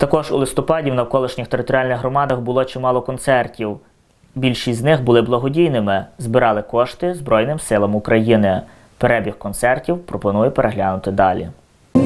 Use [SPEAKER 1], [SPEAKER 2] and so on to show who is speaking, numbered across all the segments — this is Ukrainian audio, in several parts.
[SPEAKER 1] Також у листопаді в навколишніх територіальних громадах було чимало концертів. Більшість з них були благодійними, збирали кошти Збройним силам України. Перебіг концертів пропоную переглянути далі.
[SPEAKER 2] Як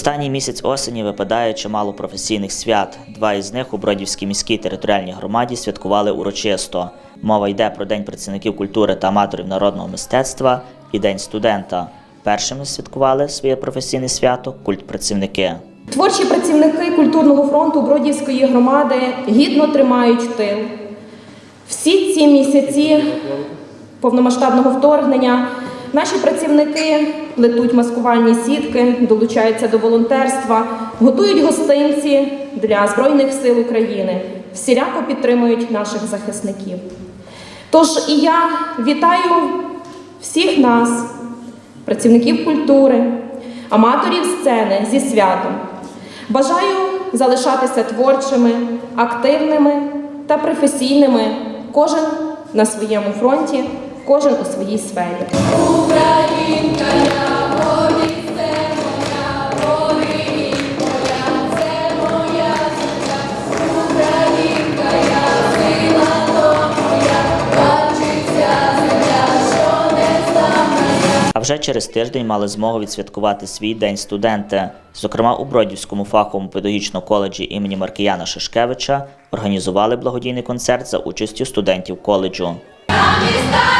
[SPEAKER 1] останній місяць осені випадає чимало професійних свят. Два із них у Бродівській міській територіальній громаді святкували урочисто. Мова йде про День працівників культури та аматорів народного мистецтва і День студента. Першими святкували своє професійне свято культпрацівники.
[SPEAKER 3] Творчі працівники культурного фронту Бродівської громади гідно тримають тил. Всі ці місяці повномасштабного вторгнення наші працівники плетуть маскувальні сітки, долучаються до волонтерства, готують гостинці для Збройних сил України, всіляко підтримують наших захисників. Тож і я вітаю всіх нас, працівників культури, аматорів сцени зі святом. Бажаю залишатися творчими, активними та професійними, кожен на своєму фронті, кожен у своїй сфері.
[SPEAKER 2] Українка, я гордість, це моя, це моя земля. Українка, я сила то моя, бачиться земля, що не знає.
[SPEAKER 1] А вже через тиждень мали змогу відсвяткувати свій день студенти. Зокрема, у Бродівському фаховому педагогічному коледжі імені Маркіяна Шишкевича організували благодійний концерт за участю студентів коледжу.
[SPEAKER 2] Самі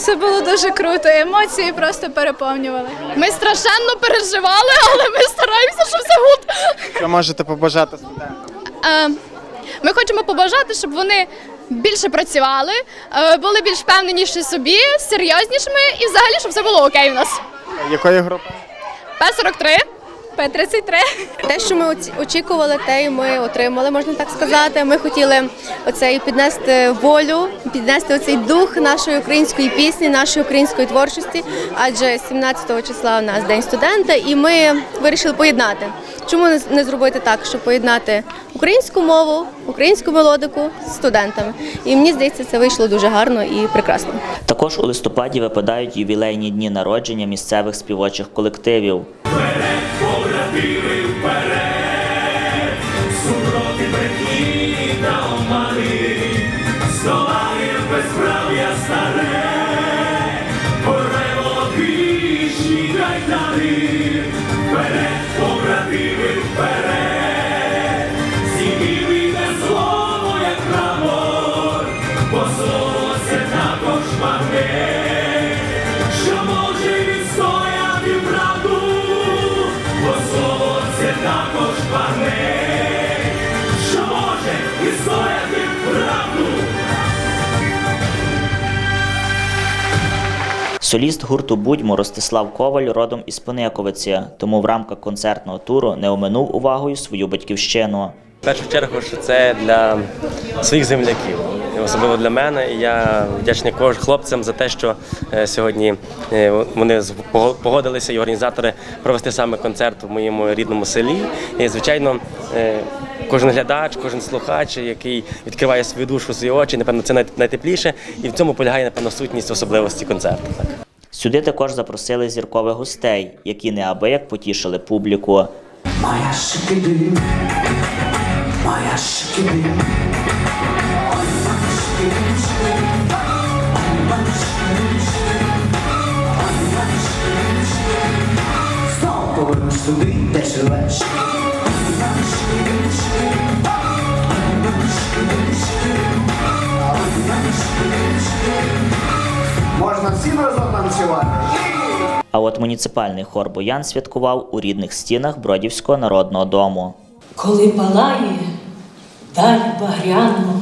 [SPEAKER 4] Це було дуже круто. Емоції просто переповнювали. Ми страшенно переживали, але ми стараємося, щоб все гуд.
[SPEAKER 5] Що можете побажати студентам?
[SPEAKER 4] Е, Ми хочемо побажати, щоб вони більше працювали, е, були більш впевненіші собі, серйознішими і взагалі, щоб все було окей у нас.
[SPEAKER 5] Якої групи?
[SPEAKER 4] П-43, П-33.
[SPEAKER 6] Те, що ми очікували, те й ми отримали, можна так сказати. Ми хотіли оцей піднести волю, піднести оцей дух нашої української пісні, нашої української творчості. Адже 17 числа у нас день студента, і ми вирішили поєднати. Чому не зробити так, щоб поєднати українську мову, українську мелодику з студентами? І мені здається, це вийшло дуже гарно і прекрасно.
[SPEAKER 1] Також у листопаді випадають ювілейні дні народження місцевих співочих колективів.
[SPEAKER 7] Також пане, що може відстояти правду.
[SPEAKER 1] Соліст гурту Будьмо Ростислав Коваль родом із Понековиці, тому в рамках концертного туру не оминув увагою свою батьківщину.
[SPEAKER 8] В першу чергу, що це для своїх земляків, особливо для мене. І я вдячний кож хлопцям за те, що е, сьогодні е, вони погодилися і організатори провести саме концерт в моєму рідному селі. І звичайно, е, кожен глядач, кожен слухач, який відкриває свою душу, свої очі, напевно, це найтепліше, і в цьому полягає напевно сутність особливості концерту. Так.
[SPEAKER 1] Сюди також запросили зіркових гостей, які неабияк потішили публіку.
[SPEAKER 7] Моя шкиди, Моя шкіди. Туди, де живеш. Можна всім разом танцювати.
[SPEAKER 1] А от муніципальний хор Боян святкував у рідних стінах Бродівського народного дому.
[SPEAKER 9] Коли палає даль багряно,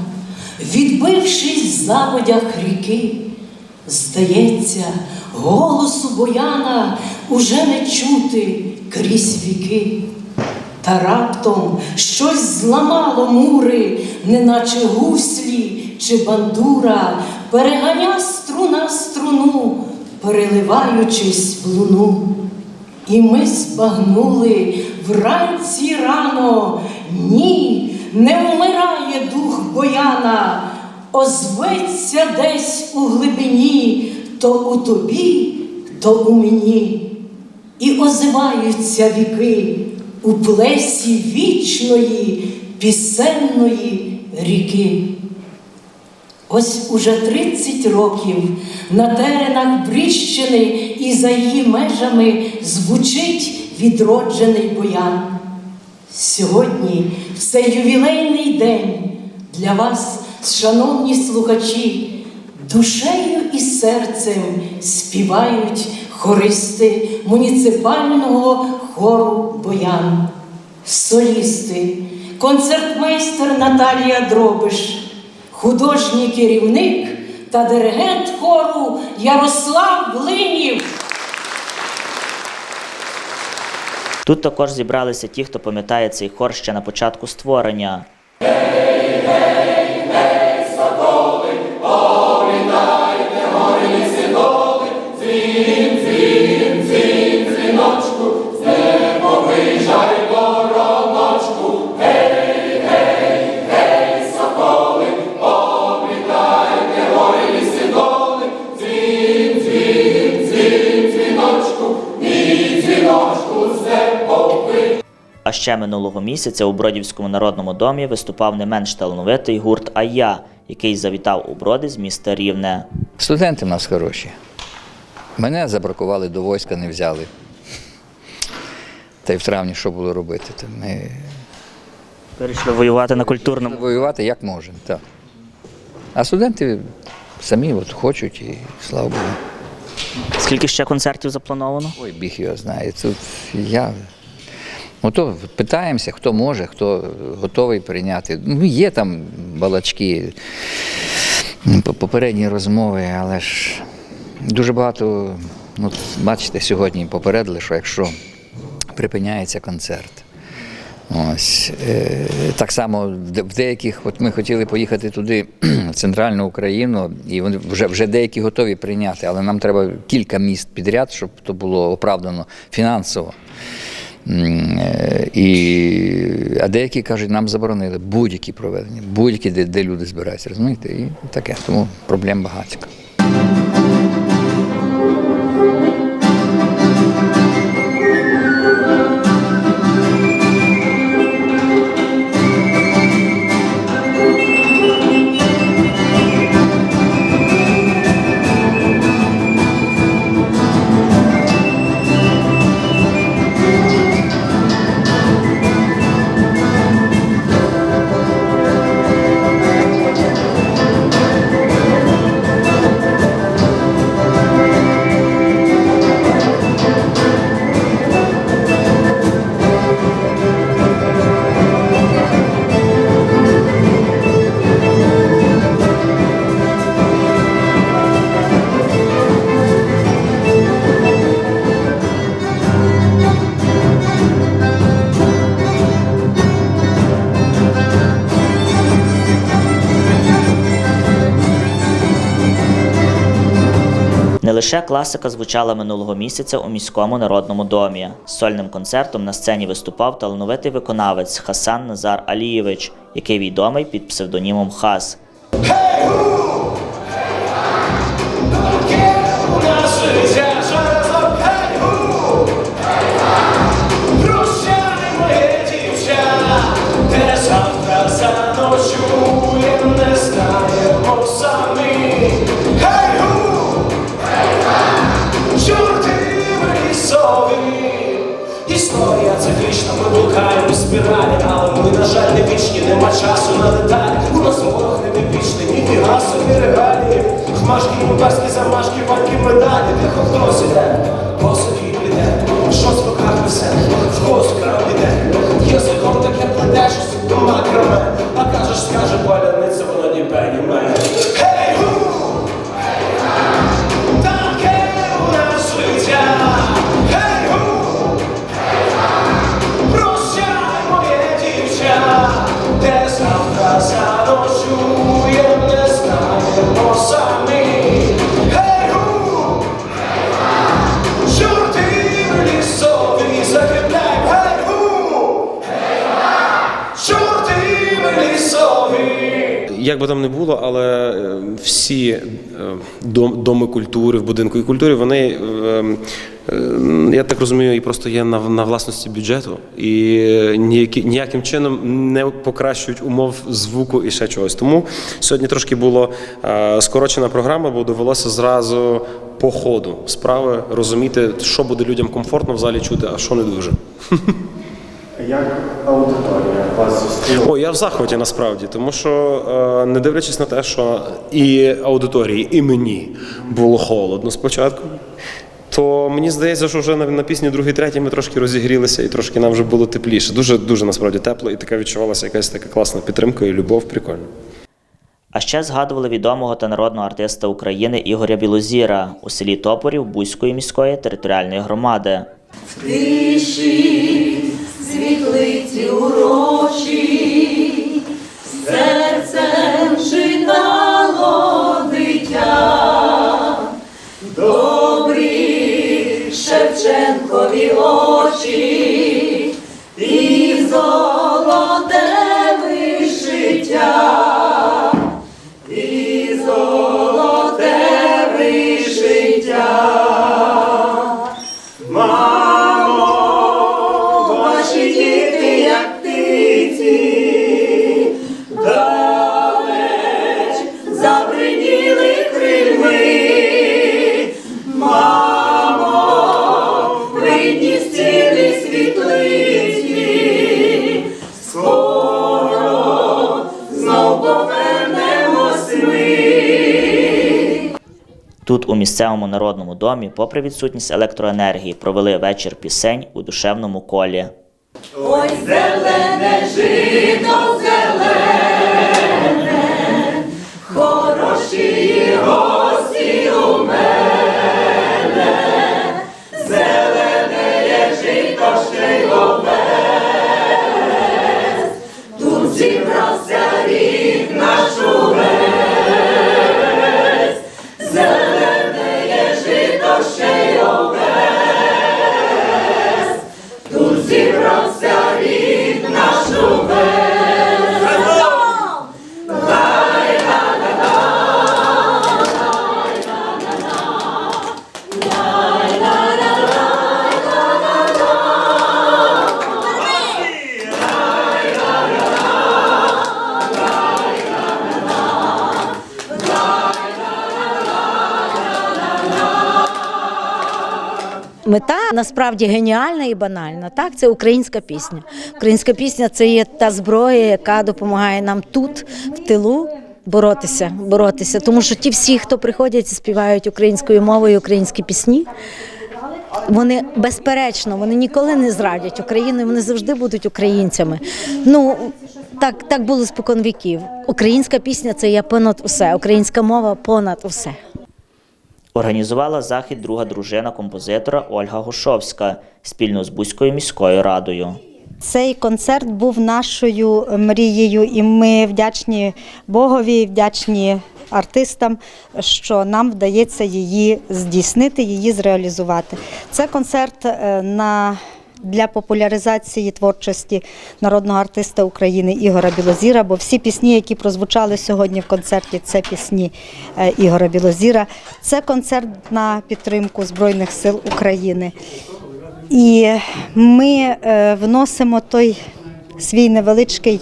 [SPEAKER 9] відбившись в заводях ріки, здається, голосу бояна уже не чути крізь віки. Та раптом щось зламало мури, неначе гуслі чи бандура, переганя струна струну, переливаючись в луну. І ми збагнули вранці рано. Ні, не вмирає дух бояна, озветься десь у глибині, то у тобі, то у мені. І озиваються віки у плесі вічної пісенної ріки. Ось уже 30 років на теренах Бріщини і за її межами звучить відроджений боян. Сьогодні, в ювілейний день, для вас, шановні слухачі, душею і серцем співають хористи муніципального хору Боян, солісти, концертмейстер Наталія Дробиш, художній керівник та диригент хору Ярослав Глинів.
[SPEAKER 1] Тут також зібралися ті, хто пам'ятає цей хор ще на початку створення. Ще минулого місяця у Бродівському народному домі виступав не менш талановитий гурт Ая, який завітав у Броди з міста Рівне.
[SPEAKER 10] Студенти в нас хороші. Мене забракували до війська, не взяли. Та й в травні що було робити? То ми
[SPEAKER 1] Вирішили воювати на культурному.
[SPEAKER 10] воювати як можемо, так. А студенти самі от хочуть і слава Богу.
[SPEAKER 1] Скільки ще концертів заплановано?
[SPEAKER 10] Ой, біг його знає. Тут я. Ото питаємося, хто може, хто готовий прийняти. Ну, є там балачки, попередні розмови, але ж дуже багато, ну, бачите, сьогодні попередили, що якщо припиняється концерт. Ось е, так само в деяких, от ми хотіли поїхати туди, в центральну Україну, і вони вже вже деякі готові прийняти, але нам треба кілька міст підряд, щоб то було оправдано фінансово. Е, І, а деякі кажуть, нам заборонили будь-які проведення, будь-які, де, де люди збираються, розумієте? І таке. Тому проблем багатько.
[SPEAKER 1] Лише класика звучала минулого місяця у міському народному домі. З сольним концертом на сцені виступав талановитий виконавець Хасан Назар Алієвич, який відомий під псевдонімом Хас.
[SPEAKER 11] Доми культури в будинку і культури, вони, е, е, я так розумію, і просто є на, на власності бюджету і ніякі, ніяким чином не покращують умов звуку і ще чогось. Тому сьогодні трошки було е, скорочена програма, бо довелося зразу по ходу справи розуміти, що буде людям комфортно в залі чути, а що не дуже.
[SPEAKER 5] Як аудиторія вас зустріла?
[SPEAKER 11] О, я в захваті насправді, тому що е, не дивлячись на те, що і аудиторії, і мені було холодно спочатку. То мені здається, що вже на, на пісні другий, третій ми трошки розігрілися і трошки нам вже було тепліше. Дуже дуже насправді тепло, і така відчувалася якась така класна підтримка і любов. Прикольно.
[SPEAKER 1] А ще згадували відомого та народного артиста України Ігоря Білозіра у селі Топорів Бузької міської територіальної громади.
[SPEAKER 12] Тиші, світлиці світлиці, скоро знов повернемось ми.
[SPEAKER 1] Тут, у місцевому народному домі, попри відсутність електроенергії, провели вечір пісень у душевному колі.
[SPEAKER 12] Ой, зелене жито, зелене, хороші гості ще
[SPEAKER 13] насправді геніальна і банальна. Так, це українська пісня. Українська пісня це є та зброя, яка допомагає нам тут, в тилу. Боротися, боротися, тому що ті всі, хто приходять і співають українською мовою українські пісні, вони безперечно, вони ніколи не зрадять Україну, вони завжди будуть українцями. Ну так, так було спокон віків. Українська пісня це є понад усе, українська мова понад усе.
[SPEAKER 1] Організувала захід друга дружина композитора Ольга Гушовська спільно з Бузькою міською радою.
[SPEAKER 14] Цей концерт був нашою мрією, і ми вдячні Богові, вдячні артистам, що нам вдається її здійснити, її зреалізувати. Це концерт е, на для популяризації творчості народного артиста України Ігора Білозіра, бо всі пісні, які прозвучали сьогодні в концерті, це пісні е, Ігора Білозіра. Це концерт на підтримку Збройних сил України. І ми е, вносимо той свій невеличкий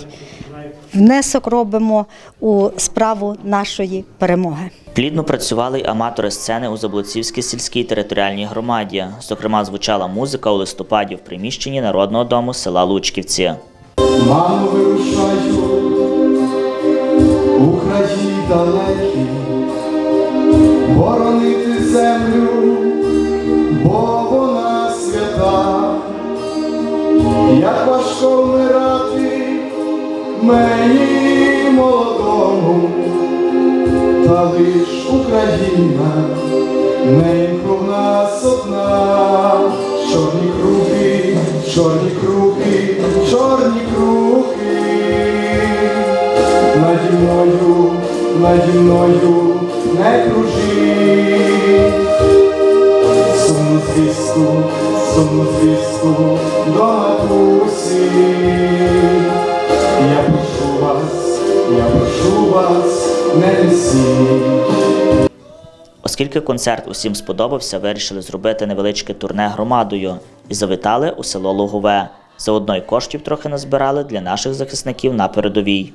[SPEAKER 14] внесок робимо у справу нашої перемоги.
[SPEAKER 1] Плідно працювали й аматори сцени у Заблоцівській сільській територіальній громаді. Зокрема, звучала музика у листопаді в приміщенні народного дому села Лучківці.
[SPEAKER 15] Мамо, вирушаю у краї далекі, боронити землю, бо вона свята, як важко вмирати мені молодому, та лиш Україна, ненько в нас одна, чорні круги, чорні круги, чорні круги, наді мною, наді мною не кружи, сумну звістку, сумну звістку до матусі. Я прошу вас, я прошу вас, не несіть.
[SPEAKER 1] Оскільки концерт усім сподобався, вирішили зробити невеличке турне громадою і завітали у село Лугове. Заодно й коштів трохи назбирали для наших захисників на передовій.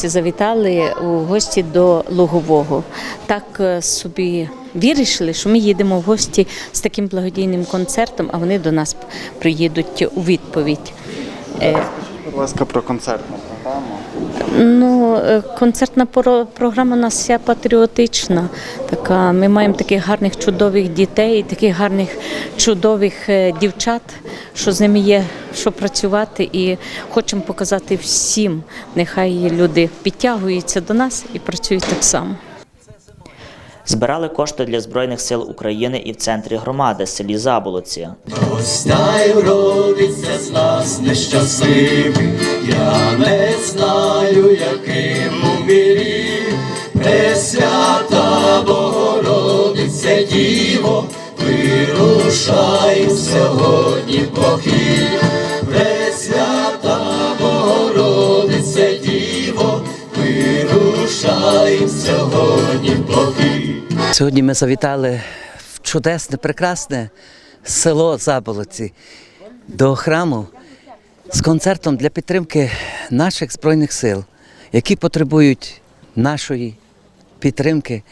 [SPEAKER 12] Лучківці, завітали у гості до Лугового. Так е, собі вирішили, що ми їдемо в гості з таким благодійним концертом, а вони до нас приїдуть у відповідь. Скажіть,
[SPEAKER 5] Будь ласка, про концерт.
[SPEAKER 12] Ну, е, концертна програма у нас вся патріотична. Така. Ми маємо таких гарних чудових дітей, таких гарних чудових е, дівчат, що з ними є що працювати, і хочемо показати всім. Нехай люди підтягуються до нас і працюють так само.
[SPEAKER 1] Збирали кошти для Збройних сил України і в центрі громади селі Заболоці.
[SPEAKER 15] Гостяй родиться з нас нещасливий, я не знаю, яким у мірі, Пресвята Богородице Діво, вирушаю сьогодні похід. Сьогодні
[SPEAKER 16] ми завітали в чудесне, прекрасне село Заболоці до храму з концертом для підтримки наших Збройних сил, які потребують нашої підтримки.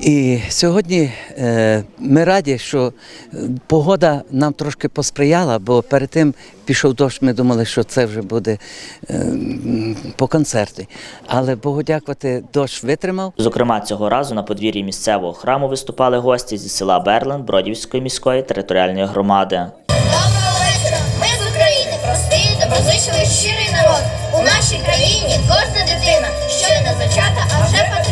[SPEAKER 16] І сьогодні е, ми раді, що е, погода нам трошки посприяла, бо перед тим пішов дощ, ми думали, що це вже буде е, по концерті. Але Богу дякувати, дощ витримав.
[SPEAKER 1] Зокрема, цього разу на подвір'ї місцевого храму виступали гості зі села Берлин Бродівської міської територіальної громади.
[SPEAKER 2] Доброго вечора! Ми з України, простий, доброзичливий, щирий народ. У нашій країні кожна дитина щойно зачата, а вже патріот.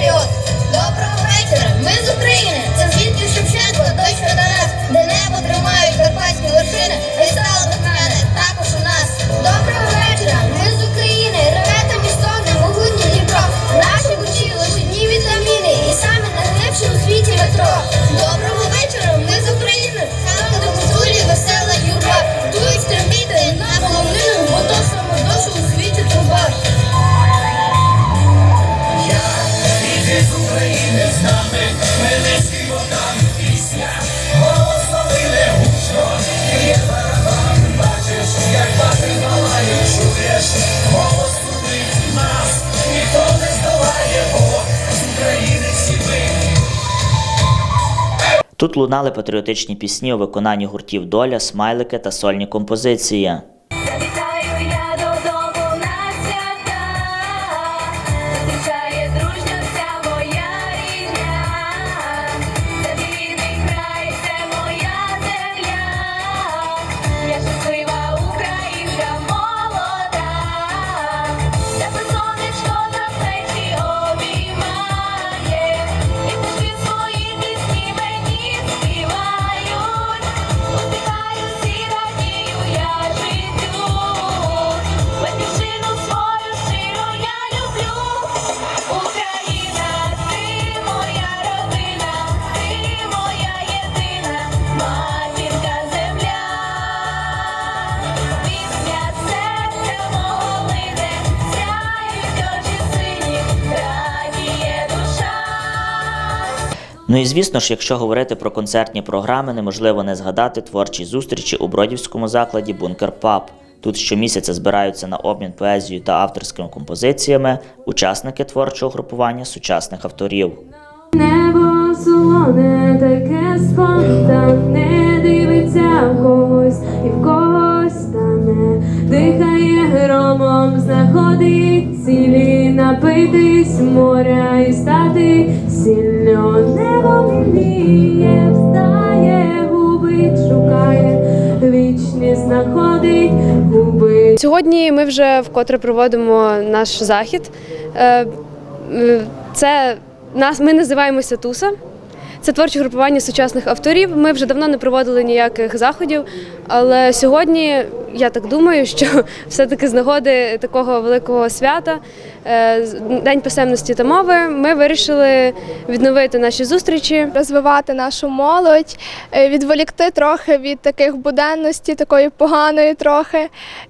[SPEAKER 12] Тут лунали патріотичні пісні у виконанні гуртів Доля, смайлики та сольні композиції. Ну і звісно ж, якщо говорити про концертні програми, неможливо не згадати творчі зустрічі у бродівському закладі Бункер Паб. Тут щомісяця збираються на обмін поезією та авторськими композиціями учасники творчого групування сучасних авторів.
[SPEAKER 17] Небо солоне, таке спонтанне, дивиться в когось і в когось дихає громом, знаходить цілі, напитись моря і стати сильно. Небо мріє, встає, губить, шукає, вічність знаходить, губить.
[SPEAKER 18] Сьогодні ми вже вкотре проводимо наш захід. Е, Це нас ми називаємося Туса. Це творче групування сучасних авторів. Ми вже давно не проводили ніяких заходів, але сьогодні я так думаю, що все-таки з нагоди такого великого свята, е, День писемності та мови, ми вирішили відновити наші зустрічі.
[SPEAKER 19] розвивати нашу молодь, е, відволікти трохи від таких буденності, такої поганої трохи,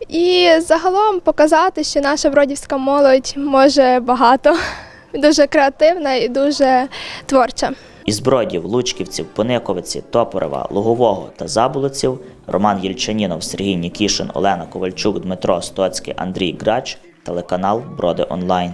[SPEAKER 19] і загалом показати, що наша бродівська молодь може багато, дуже креативна і дуже творча.
[SPEAKER 12] Із Бродів, Лучківців, Пониковиці, Топорева, Лугового та Заболоців Роман Єльчанінов, Сергій Нікішин, Олена Ковальчук, Дмитро Стоцький, Андрій Грач, телеканал Броди Онлайн.